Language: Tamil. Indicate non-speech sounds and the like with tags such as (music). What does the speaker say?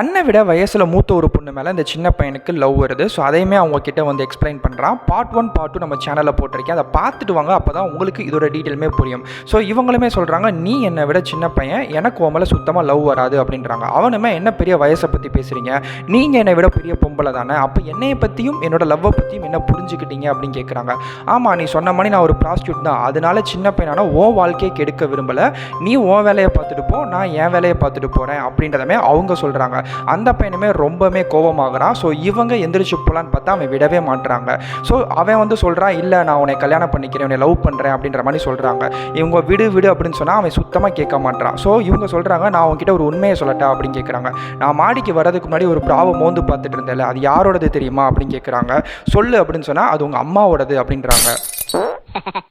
அண்ணை விட வயசில் மூத்த ஒரு பொண்ணு மேலே இந்த சின்ன பையனுக்கு லவ் வருது. ஸோ அதையுமே அவங்க கிட்ட வந்து எக்ஸ்பிளைன் பண்ணுறான் பார்ட் ஒன் பார்ட் டூ நம்ம சேனலில் போட்டிருக்கேன். அதை பார்த்துட்டு வாங்க அப்போ தான் உங்களுக்கு இதோட டீட்டெயிலுமே புரியும். ஸோ இவங்களுமே சொல்கிறாங்க நீ என்னை விட சின்ன பையன். எனக்கு உன் மேலே சுத்தமாக லவ் வராது அப்படின்றாங்க. அவனுமே என்ன பெரிய வயசை பற்றி பேசுகிறீங்க நீங்கள் என்னை விட பெரிய பொம்பளை தானே. அப்போ என்னையை பற்றியும் என்னோட லவ்வை பற்றியும் என்ன புரிஞ்சுக்கிட்டீங்க? அப்படின்னு கேட்குறாங்க ஆமாம் நீ சொன்ன மாதிரி நான் ஒரு ப்ராஸ்டியூட் தான். அதனால சின்ன பையனான உன் வாழ்க்கையை கெடுக்க விரும்பலை. நீ உன் வேலையை பார்த்துட்டு போ. நான் என் வேலையை பார்த்துட்டு போகிறேன் அப்படின்றதமே அவங்க சொல்கிறாங்க அந்த பையனுமே ரொம்பவே கோபமாகறான். ஸோ இவங்க எந்திரிச்சு போகலான்னு பார்த்தா அவன் விடவே மாட்டுறாங்க ஸோ அவன் வந்து சொல்கிறான் இல்லை நான் உன்னை கல்யாணம் பண்ணிக்கிறேன் உன்னை லவ் பண்ணுறேன் அப்படின்ற மாதிரி சொல்கிறாங்க இவங்க விடு விடு அப்படின்னு சொன்னால் அவன் சுத்தமாக கேட்க மாட்டான் ஸோ இவங்க சொல்கிறாங்க நான் உன்கிட்ட ஒரு உண்மையை சொல்லட்டா? அப்படின்னு கேட்குறாங்க. நான் மாடிக்கு வரதுக்கு முன்னாடி ஒரு ப்ராவை மோந்து பார்த்துட்டு இருந்தேன்ல அது யாரோடது தெரியுமா? அப்படின்னு கேட்குறாங்க. சொல்லு அப்படின்னு சொன்னால் அது உங்கள் அம்மாவோடது அப்படின்றாங்க. (laughs)